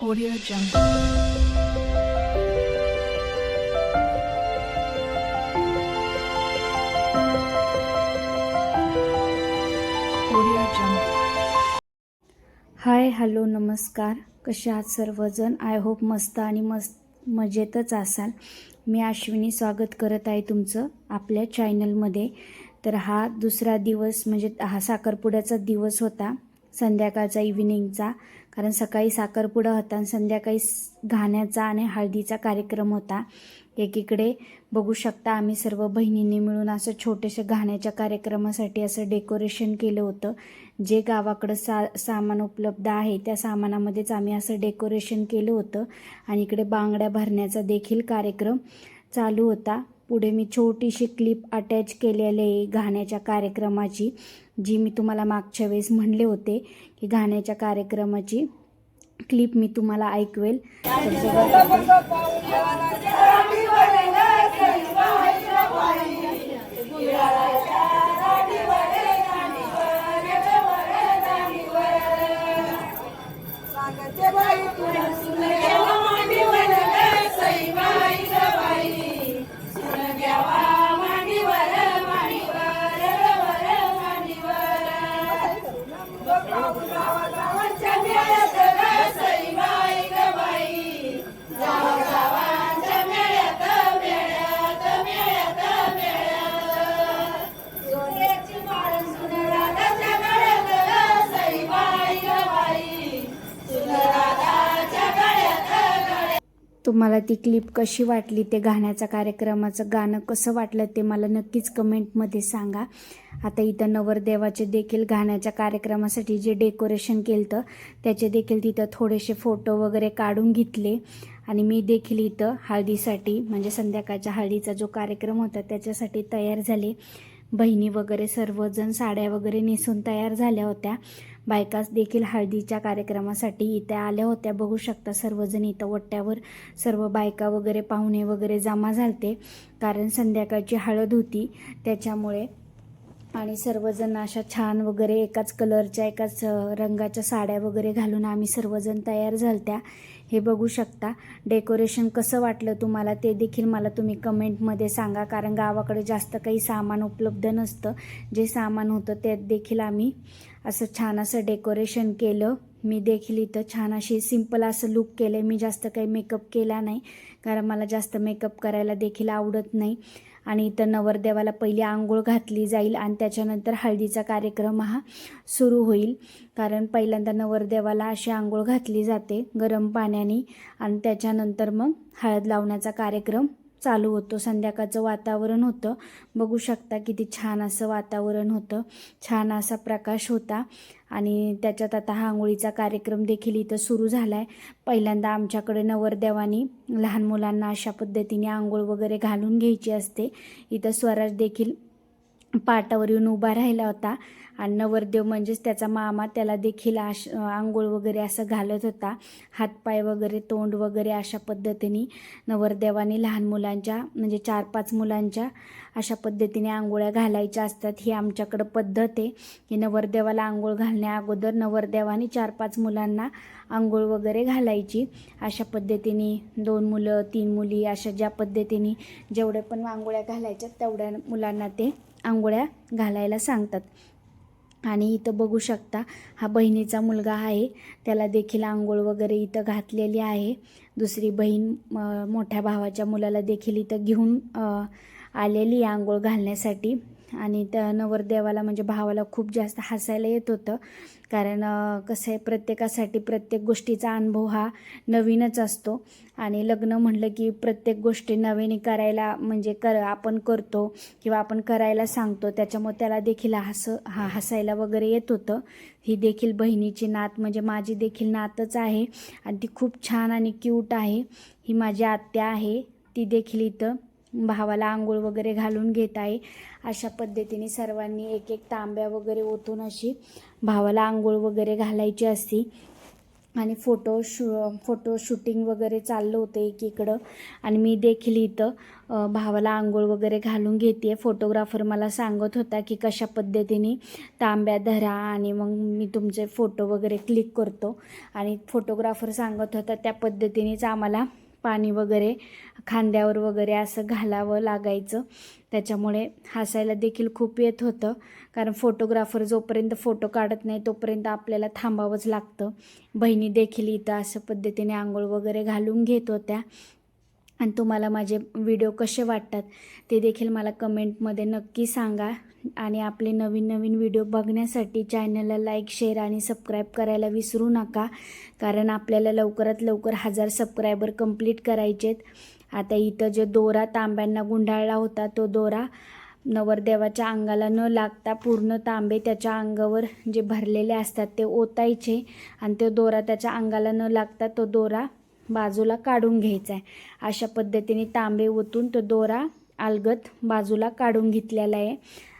Audio Jungle. Hi hello नमस्कार. कसे आहात सर्वजण? आय होप मस्त आणि मस्त मजेतच असाल. मी अश्विनी स्वागत करत आहे तुमचं आपल्या चॅनलमध्ये तर हा दुसरा दिवस म्हणजे हा साखरपुड्याचा दिवस होता. संध्याकाळचा इव्हिनिंगचा कारण सकाळी साखरपुडा होता आणि संध्याकाळी घाण्याचा आणि हळदीचा कार्यक्रम होता. एकीकडे बघू शकता आम्ही सर्व बहिणींनी मिळून असं छोटेसे घाण्याच्या कार्यक्रमासाठी असं डेकोरेशन केलं होतं. जे गावाकडं सा सामान उपलब्ध आहे त्या सामानामध्येच आम्ही असं डेकोरेशन केलं होतं. आणि इकडे बांगड्या भरण्याचा देखील कार्यक्रम चालू होता. पुढे मी छोटीशी क्लिप अटॅच केलेली आहे घाण्याच्या कार्यक्रमाची. जी मी तुम्हाला मागच्या वेळेस म्हणले होते की गाण्याच्या कार्यक्रमाची क्लिप मी तुम्हाला ऐकवेल. Bravo, bravo. तुम्हाला ती क्लिप कशी वाटली ते गाण्याचा कार्यक्रमाचं गाणं कसं वाटलं ते मला नक्कीच कमेंटमध्ये सांगा. आता इथं नवरदेवाचे देखील गाण्याच्या कार्यक्रमासाठी जे डेकोरेशन केलं त्याचे देखील तिथं थोडेसे फोटो वगैरे काढून घेतले. आणि मी देखील इथं हळदीसाठी म्हणजे संध्याकाळच्या हळदीचा जो कार्यक्रम होता त्याच्यासाठी तयार झाले. बहिणी वगैरे सर्वजण साड्या वगैरे नेसून तयार झाल्या होत्या. बायकाच देखील हळदीच्या कार्यक्रमासाठी इथे आल्या होत्या. बघू शकता सर्वजण इथं वट्ट्यावर सर्व बायका वगैरे पाहुणे वगैरे जमा झालते. कारण संध्याकाळची हळद होती. त्याच्यामुळे आणि सर्वजण अशा छान वगैरे एकाच कलरच्या एकाच रंगाच्या साड्या वगैरे घालून आम्ही सर्वजण तयार झालत्या. हे बघू शकता. डेकोरेशन कसं वाटलं तुम्हाला ते देखील मला तुम्ही कमेंटमध्ये सांगा. कारण गावाकडे जास्त काही सामान उपलब्ध नसतं. जे सामान होतं त्यात देखील आम्ही असं छान असं डेकोरेशन केलं. मी देखील इथं छान अशी सिंपल असं लुक केलं मी जास्त काही मेकअप केला नाही. कारण मला जास्त मेकअप करायला देखील आवडत नाही. आणि इथं नवरदेवाला पहिली आंघोळ घातली जाईल आणि त्याच्यानंतर हळदीचा कार्यक्रम हा सुरू होईल. कारण पहिल्यांदा नवरदेवाला अशी आंघोळ घातली जाते गरम पाण्याने. आणि त्याच्यानंतर मग हळद लावण्याचा कार्यक्रम चालू होतो संध्याकाळचं वातावरण होतं. बघू शकता किती छान असं वातावरण होतं. छान असा प्रकाश होता. आणि त्याच्यात आता हा आंघोळीचा कार्यक्रम देखील इथं सुरू झाला आहे पहिल्यांदा आमच्याकडे नवरदेवानी लहान मुलांना अशा पद्धतीने आंघोळ वगैरे घालून घ्यायची असते. इथं स्वराज देखील पाटावर येऊन उभा राहिला होता. आणि नवरदेव म्हणजेच त्याचा मामा त्याला देखील आश आंघोळ वगैरे असं घालत होता. हातपाय वगैरे तोंड वगैरे अशा पद्धतीने नवरदेवाने लहान मुलांच्या म्हणजे चार पाच मुलांच्या अशा पद्धतीने आंघोळ्या घालायच्या असतात. ही आमच्याकडं पद्धत आहे. की नवरदेवाला आंघोळ घालण्या अगोदर नवरदेवाने चार पाच मुलांना आंघोळ वगैरे घालायची. अशा पद्धतीने दोन मुलं तीन मुली अशा ज्या पद्धतीने जेवढे पण आंघोळ्या घालायच्या तेवढ्या मुलांना ते आंघोळ्या घालायला सांगतात. आणि इथं बघू शकता हा बहिणीचा मुलगा आहे. त्याला देखील आंघोळ वगैरे इथं घातलेली आहे. दुसरी बहीण मोठ्या भावाच्या मुलाला देखील इथं घेऊन आलेली आहे आंघोळ घालण्यासाठी. आणि त्या नवरदेवाला म्हणजे भावाला खूप जास्त हसायला येत होतं. कारण कसं आहे प्रत्येकासाठी प्रत्येक गोष्टीचा अनुभव हा नवीनच असतो. आणि लग्न म्हटलं की प्रत्येक गोष्टी नवीन करायला म्हणजे कर आपण करतो किंवा आपण करायला सांगतो. त्याच्यामुळे त्याला देखील हस हा हसायला वगैरे येत होतं. ही देखील बहिणीची नात म्हणजे माझी देखील नातच आहे. आणि ती खूप छान आणि क्यूट आहे. ही माझी आत्या आहे. ती देखील इथं भावाला आंघोळ वगैरे घालून घेत आहे. अशा पद्धतीने सर्वांनी एक एक तांब्या वगैरे ओतून अशी भावाला आंघोळ वगैरे घालायची असती. आणि फोटो शू फोटो शूटिंग वगैरे चाललं होतं एकीकडं. आणि मी देखील इथं भावाला आंघोळ वगैरे घालून घेते फोटोग्राफर मला सांगत होता की कशा पद्धतीने तांब्या धरा आणि मग मी तुमचे फोटो वगैरे क्लिक करतो. आणि फोटोग्राफर सांगत होता त्या पद्धतीनेच आम्हाला पाणी वगैरे खांद्यावर वगैरे असं घालावं लागायचं. त्याच्यामुळे हसायला देखील खूप येत होतं. कारण फोटोग्राफर जोपर्यंत फोटो काढत नाही तोपर्यंत आपल्याला थांबावंच लागतं. बहिणी देखील इथं असं पद्धतीने आंघोळ वगैरे घालून घेत होत्या. आणि तुम्हाला माझे व्हिडिओ कसे वाटतात ते देखील मला कमेंटमध्ये नक्की सांगा. आणि आपले नवीन नवीन व्हिडिओ बघण्यासाठी चॅनलला लाईक शेअर आणि सबस्क्राईब करायला विसरू नका. कारण आपल्याला लवकरात लवकर हजार सबस्क्रायबर कंप्लीट करायचेत. आता इथं जो दोरा तांब्यांना गुंडाळला होता तो दोरा नवरदेवाच्या अंगाला न लागता पूर्ण तांबे त्याच्या अंगावर जे भरलेले असतात ते ओतायचे आणि तो दोरा त्याच्या अंगाला न लागता तो दोरा बाजूला काढून घ्यायचा आहे. अशा पद्धतीने तांबे ओतून तो दोरा अलगत बाजूला काढून घेतलेला आहे.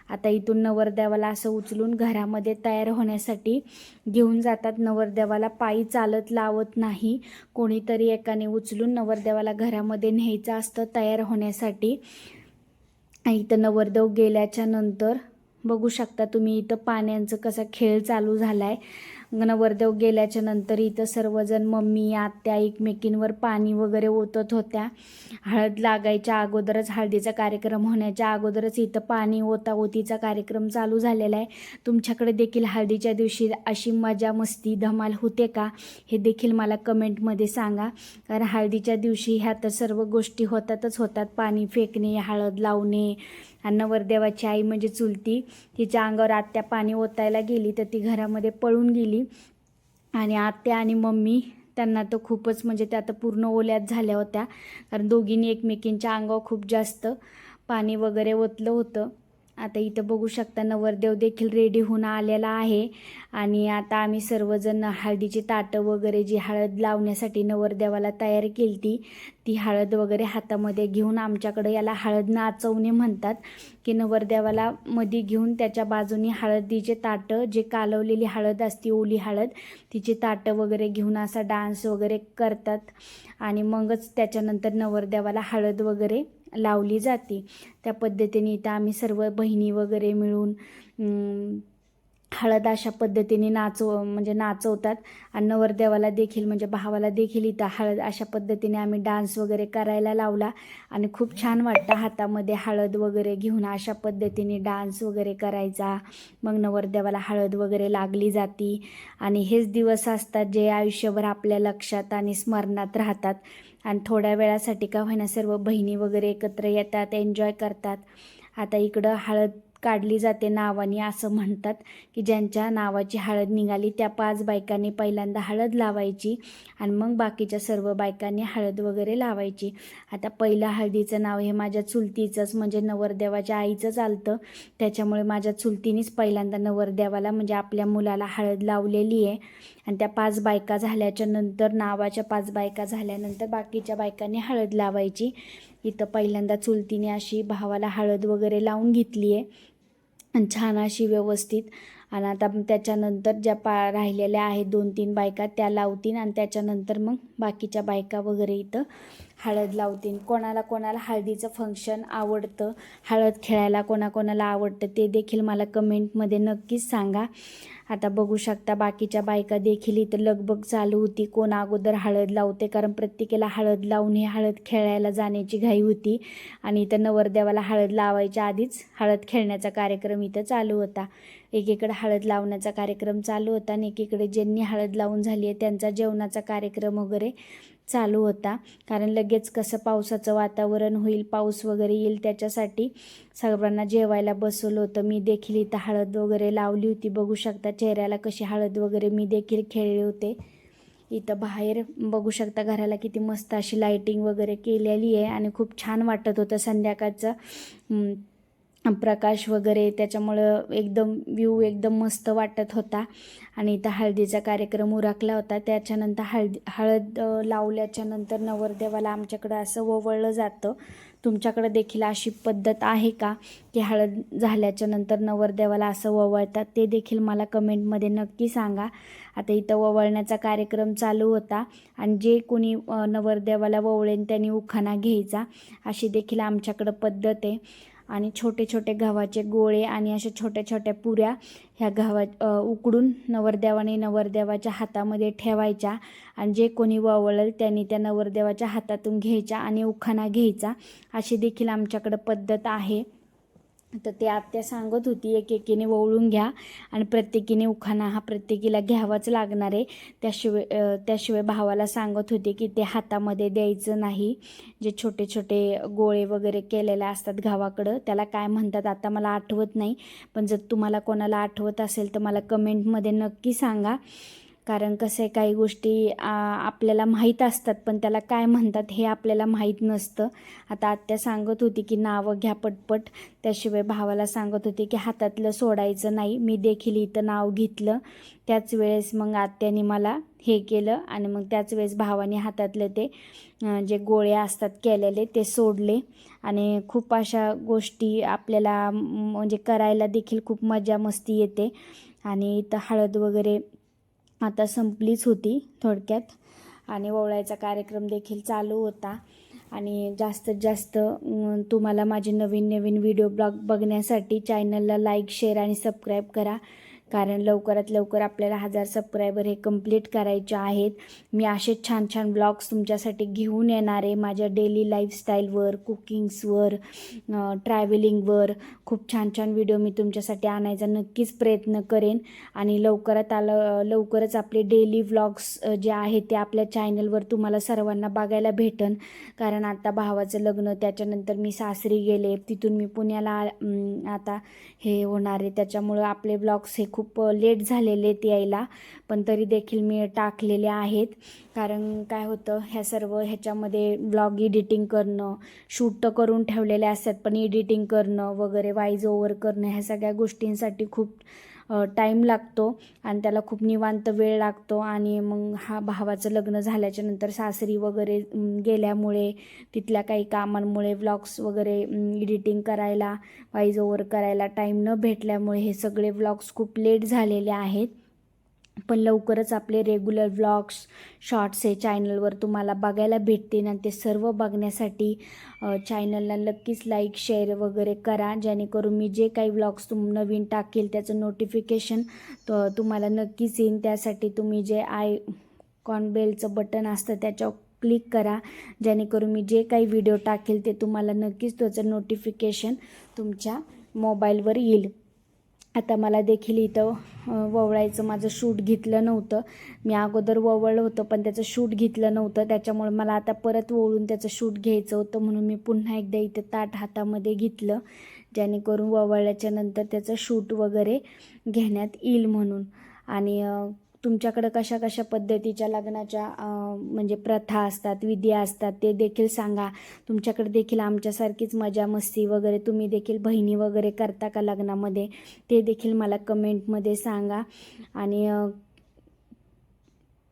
आता इथून नवरदेवाला असं उचलून घरामध्ये तयार होण्यासाठी घेऊन जातात. नवरदेवाला पायी चालत लावत नाही. कोणीतरी एकाने उचलून नवरदेवाला घरामध्ये न्यायचं असतं तयार होण्यासाठी. इथं नवरदेव गेल्याच्यानंतर बघू शकता तुम्ही इथं पाण्याचं कसा खेळ चालू झाला आहे नवरदेव गेल्याच्यानंतर इथं सर्वजण मम्मी आत्या एकमेकींवर पाणी वगैरे ओतत होत्या. हळद लागायच्या अगोदरच हळदीचा कार्यक्रम होण्याच्या अगोदरच इथं पाणी ओता ओतीचा कार्यक्रम चालू झालेला आहे. तुमच्याकडे देखील हळदीच्या दिवशी अशी मजा मस्ती धमाल होते का? हे देखील मला कमेंटमध्ये सांगा. कारण हळदीच्या दिवशी ह्या तर सर्व गोष्टी होतातच होतात. पाणी फेकणे हळद लावणे आणि नवरदेवाची आई म्हणजे चुलती तिच्या अंगावर आत्या पाणी ओतायला गेली तर ती घरामध्ये पळून गेली. आणि आत्या आणि मम्मी त्यांना तर खूपच म्हणजे त्या आता पूर्ण ओल्यात झाल्या होत्या. कारण दोघींनी एकमेकींच्या अंगावर खूप जास्त पाणी वगैरे ओतलं होतं. आता इथं बघू शकता नवरदेव देखील रेडी होऊन आलेला आहे. आणि आता आम्ही सर्वजण हळदीची ताटं वगैरे जी हळद लावण्यासाठी नवरदेवाला तयार केली ती ती हळद वगैरे हातामध्ये घेऊन आमच्याकडे याला हळद नाचवणे म्हणतात. की नवरदेवाला मध्ये घेऊन त्याच्या बाजूने हळदीचे ताटं जे कालवलेली हळद असते ओली हळद तिचे ताटं वगैरे घेऊन असा डान्स वगैरे करतात. आणि मगच त्याच्यानंतर नवरदेवाला हळद वगैरे लावली जाते. त्या पद्धतीने इथं आम्ही सर्व बहिणी वगैरे मिळून हळद अशा पद्धतीने नाचव म्हणजे नाचवतात. आणि नवरदेवाला देखील म्हणजे भावाला देखील इथं हळद अशा पद्धतीने आम्ही डान्स वगैरे करायला लावला. आणि खूप छान वाटतं हातामध्ये हळद वगैरे घेऊन अशा पद्धतीने डान्स वगैरे करायचा. मग नवरदेवाला हळद वगैरे लागली जाती. आणि हेच दिवस असतात जे आयुष्यभर आपल्या लक्षात आणि स्मरणात राहतात. आणि थोड्या वेळासाठी का होईना सर्व बहिणी वगैरे एकत्र येतात एन्जॉय करतात. आता इकडं हळद काढली जाते नावाने असं म्हणतात की ज्यांच्या नावाची हळद निघाली त्या पाच बायकांनी पहिल्यांदा हळद लावायची आणि मग बाकीच्या सर्व बायकांनी हळद वगैरे लावायची. आता पहिलं हळदीचं नाव हे माझ्या चुलतीचंच म्हणजे नवरदेवाच्या आईचं चालतं त्याच्यामुळे माझ्या चुलतीनेच पहिल्यांदा नवरदेवाला म्हणजे आपल्या मुलाला हळद लावलेली आहे. आणि त्या पाच बायका झाल्याच्यानंतर नावाच्या पाच बायका झाल्यानंतर बाकीच्या बायकांनी हळद लावायची. इथं पहिल्यांदा चुलतीने अशी भावाला हळद वगैरे लावून घेतली आहे. छान अशी व्यवस्थित. आणि आता त्याच्यानंतर ज्या पा राहिलेल्या आहेत दोन तीन बायका त्या लावतील आणि त्याच्यानंतर मग बाकीच्या बायका वगैरे इथं हळद लावतील. कोणाला कोणाला हळदीचं फंक्शन आवडतं हळद खेळायला कोणाकोणाला आवडतं ते देखील मला कमेंटमध्ये नक्कीच सांगा. आता बघू शकता बाकीच्या बायका देखील इथं लगबग चालू होती. कोण अगोदर हळद लावते कारण प्रत्येकाला हळद लावून हे हळद खेळायला जाण्याची घाई होती. आणि इथं नवरदेवाला हळद लावायच्या आधीच हळद खेळण्याचा कार्यक्रम इथं चालू होता. एकीकडे हळद लावण्याचा कार्यक्रम चालू होता आणि एकीकडे ज्यांनी हळद लावून झाली आहे त्यांचा जेवणाचा कार्यक्रम वगैरे चालू होता. कारण लगेच कसं पावसाचं वातावरण होईल पाऊस वगैरे येईल त्याच्यासाठी सर्वांना जेवायला बसवलं होतं. मी देखील इथं हळद वगैरे लावली होती. बघू शकता चेहऱ्याला कशी हळद वगैरे मी देखील खेळले होते. इथं बाहेर बघू शकता घराला किती मस्त अशी लाईटिंग वगैरे केलेली आहे आणि खूप छान वाटत होतं संध्याकाळचं. प्रकाश वगैरे त्याच्यामुळं एकदम व्ह्यू एकदम मस्त वाटत होता. आणि इथं हळदीचा कार्यक्रम उरकला होता. त्याच्यानंतर हळदी हळद लावल्याच्यानंतर लावल्याच्या नंतर नवरदेवाला आमच्याकडं असं ओवळलं जातं. तुमच्याकडे देखील अशी पद्धत आहे का? की हळद झाल्याच्यानंतर नवरदेवाला असं ओवळतात ते देखील मला कमेंटमध्ये नक्की सांगा. आता इथं ओवळण्याचा कार्यक्रम चालू होता आणि जे कोणी नवरदेवाला ओवळेन त्यांनी उखाणा घ्यायचा अशी देखील आमच्याकडं पद्धत आहे. आणि छोटे छोटे गव्हाचे गोळे आणि अशा छोट्या छोट्या पुऱ्या ह्या गव्हा उकडून नवरदेवाने नवरदेवाच्या हातामध्ये ठेवायच्या. आणि जे कोणी वावळेल त्यांनी त्या नवरदेवाच्या हातातून घ्यायच्या आणि उखाणा घ्यायचा. अशी देखील आमच्याकडं पद्धत आहे. तर ते आत्या सांगत होती एक एकीने वळून घ्या आणि प्रत्येकीने उखाणा हा प्रत्येकीला घ्यावाच लागणार आहे. त्याशिवाय त्याशिवाय भावाला सांगत होते की ते हातामध्ये द्यायचं नाही. जे छोटे छोटे गोळे वगैरे केलेले असतात गावाकडं त्याला काय म्हणतात आता मला आठवत नाही. पण जर तुम्हाला कोणाला आठवत असेल तर मला कमेंटमध्ये नक्की सांगा. कारण कसं आहे काही गोष्टी आपल्याला माहीत असतात पण त्याला काय म्हणतात हे आपल्याला माहीत नसतं. आता आत्या सांगत होती की नावं घ्या पटपट. त्याशिवाय भावाला सांगत होते की हातातलं सोडायचं नाही. मी देखील इथं नाव घेतलं. त्याच वेळेस मग आत्याने मला हे केलं आणि मग त्याच वेळेस भावाने हातातले ते जे गोळे असतात केलेले ते सोडले. आणि खूप अशा गोष्टी आपल्याला म्हणजे करायला देखील खूप मजा मस्ती येते. आणि इथं हळद वगैरे आता संपलीच होती थोडक्यात. आणि ओवळायचा कार्यक्रम देखील चालू होता. आणि जास्तीत जास्त तुम्हाला माझे नवीन नवीन व्हिडिओ ब्लॉग बघण्यासाठी चॅनलला लाईक शेअर आणि सबस्क्राईब करा. कारण लवकरात लवकर आपल्याला हजार सबस्क्रायबर हे कंप्लीट करायचे आहेत. मी असे छान छान ब्लॉग्स तुमच्यासाठी घेऊन येणार आहे माझ्या डेली लाईफस्टाईलवर कुकिंग्सवर ट्रॅव्हलिंगवर खूप छान छान व्हिडिओ मी तुमच्यासाठी आणायचा नक्कीच प्रयत्न करेन. आणि लवकरात आलं लवकरच आपले डेली व्लॉग्स जे आहेत ते आपल्या चॅनलवर तुम्हाला सर्वांना बघायला भेटन. कारण आता भावाचं लग्न त्याच्यानंतर मी सासरी गेले तिथून मी पुण्याला आ- आता हे होणार आहे. त्याच्यामुळं आपले ब्लॉग्स हे खूप खूप लेट झालेले आहेत यायला पण तरी देखील मी टाकलेले आहेत. कारण काय होतं ह्या सर्व ह्याच्यामध्ये ब्लॉग एडिटिंग करणं शूट तर करून ठेवलेले असतात पण एडिटिंग करणं वगैरे वाईज ओव्हर करणं ह्या सगळ्या गोष्टींसाठी खूप टाईम लागतो आणि त्याला खूप निवांत वेळ लागतो आणि मग हा भावाचं लग्न झाल्याच्यानंतर सासरी वगैरे गेल्यामुळे तिथल्या काही कामांमुळे व्लॉग्स वगैरे एडिटिंग करायला वाईज ओवर करायला टाईम न भेटल्यामुळे हे सगळे व्लॉग्स खूप लेट झालेले आहेत. पण लवकरच आपले रेग्युलर व्लॉग्स शॉर्ट्स हे चॅनलवर तुम्हाला बघायला भेटतील. आणि ते सर्व बघण्यासाठी चॅनलला नक्कीच लाईक शेअर वगैरे करा. जेणेकरून मी जे काही व्लॉग्स तुम नवीन टाकेल त्याचं नोटिफिकेशन तुम्हाला नक्कीच येईन. त्यासाठी तुम्ही जे आय कॉनबेलचं बटन असतं त्याच्यावर क्लिक करा. जेणेकरून मी जे काही व्हिडिओ टाकेल ते तुम्हाला नक्कीच त्याचं नोटिफिकेशन तुमच्या मोबाईलवर येईल. आता मला देखील इथं ववळायचं माझं शूट घेतलं नव्हतं. मी अगोदर ववळलं होतं पण त्याचं शूट घेतलं नव्हतं. त्याच्यामुळे मला आता परत वळून त्याचं शूट घ्यायचं होतं म्हणून मी पुन्हा एकदा इथं ताट हातामध्ये घेतलं जेणेकरून ववळल्याच्या नंतर त्याचं शूट वगैरे घेण्यात येईल म्हणून. आणि तुमच्याकडं कशा कशा पद्धतीच्या लग्नाच्या म्हणजे प्रथा असतात विधी असतात ते देखील सांगा. तुमच्याकडे देखील आमच्यासारखीच मजा मस्ती वगैरे तुम्ही देखील बहिणी वगैरे करता का लग्नामध्ये? ते देखील मला कमेंटमध्ये सांगा. आणि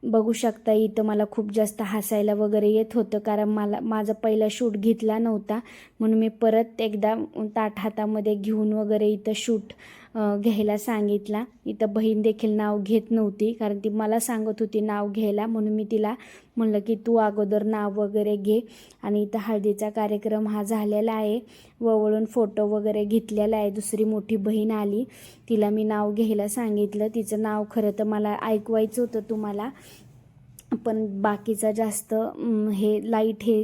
बघू शकता इथं मला खूप जास्त हसायला वगैरे येत होतं कारण मला माझा पहिला शूट घेतला नव्हता. म्हणून मी परत एकदा ताट हातामध्ये घेऊन वगैरे इथं शूट घ्यायला सांगितला. इथं बहीण देखील नाव घेत नव्हती कारण ती मला सांगत होती नाव घ्यायला. म्हणून मी तिला म्हणलं की तू अगोदर नाव वगैरे घे. आणि इथं हळदीचा कार्यक्रम हा झालेला आहे. ववळून फोटो वगैरे घेतलेला आहे. दुसरी मोठी बहीण आली. तिला मी नाव घ्यायला सांगितलं. तिचं नाव खरं तर मला ऐकवायचं होतं तुम्हाला. पण बाकीचा जास्त हे लाइट हे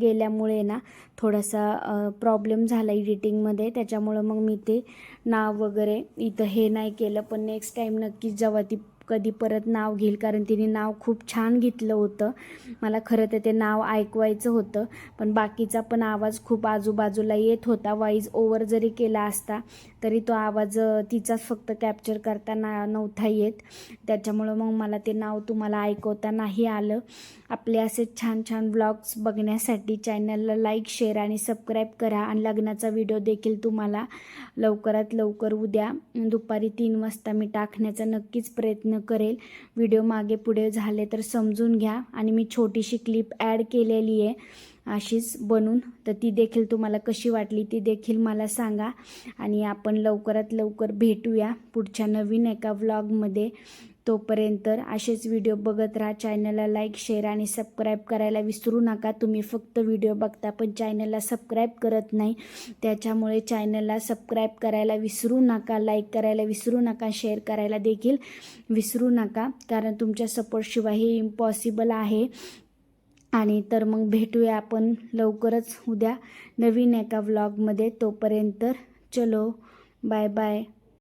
गेल्यामुळे ना थोडासा प्रॉब्लेम झाला एडिटिंगमध्ये त्याच्यामुळं मग मी ते नाव वगैरे इथं हे नाही केलं. पण नेक्स्ट टाईम नक्कीच जेव्हा ती कधी परत नाव घेईल कारण तिने नाव खूप छान घेतलं होतं. मला खरं तर ते नाव ऐकवायचं होतं पण बाकीचा पण आवाज खूप आजूबाजूला येत होता. वाईज ओव्हर जरी केला असता तरी तो आवाज तिचाच फक्त कॅप्चर करताना नव्हता येत. त्याच्यामुळं मग मला ते नाव तुम्हाला ऐकवता नाही आलं. आपले असे छान छान व्लॉग्स बघण्यासाठी चॅनलला लाईक शेअर आणि सबस्क्राईब करा. आणि लग्नाचा व्हिडिओ देखील तुम्हाला लवकरात लवकर उद्या दुपारी तीन वाजता मी टाकण्याचा नक्कीच प्रयत्न प्रयत्न करेल. व्हिडिओ मागे पुढे झाले तर समजून घ्या. आणि मी छोटीशी क्लिप ॲड केलेली आहे अशीच बनून. तर ती देखील तुम्हाला कशी वाटली ती देखील मला सांगा. आणि आपण लवकरात लवकर भेटूया पुढच्या नवीन एका व्लॉगमध्ये तोपर्यंत असेच व्हिडिओ बघत राहा. चॅनलला लाईक शेअर आणि सबस्क्राईब करायला विसरू नका. तुम्ही फक्त व्हिडिओ बघता पण चॅनलला सबस्क्राईब करत नाही. त्याच्यामुळे चॅनलला सबस्क्राईब करायला विसरू नका. लाईक करायला विसरू नका. शेअर करायला देखील विसरू नका. कारण तुमच्या सपोर्टशिवाय हे इम्पॉसिबल आहे. आणि तर मग भेटूया आपण लवकरच उद्या नवीन एका व्लॉगमध्ये तोपर्यंत चलो बाय बाय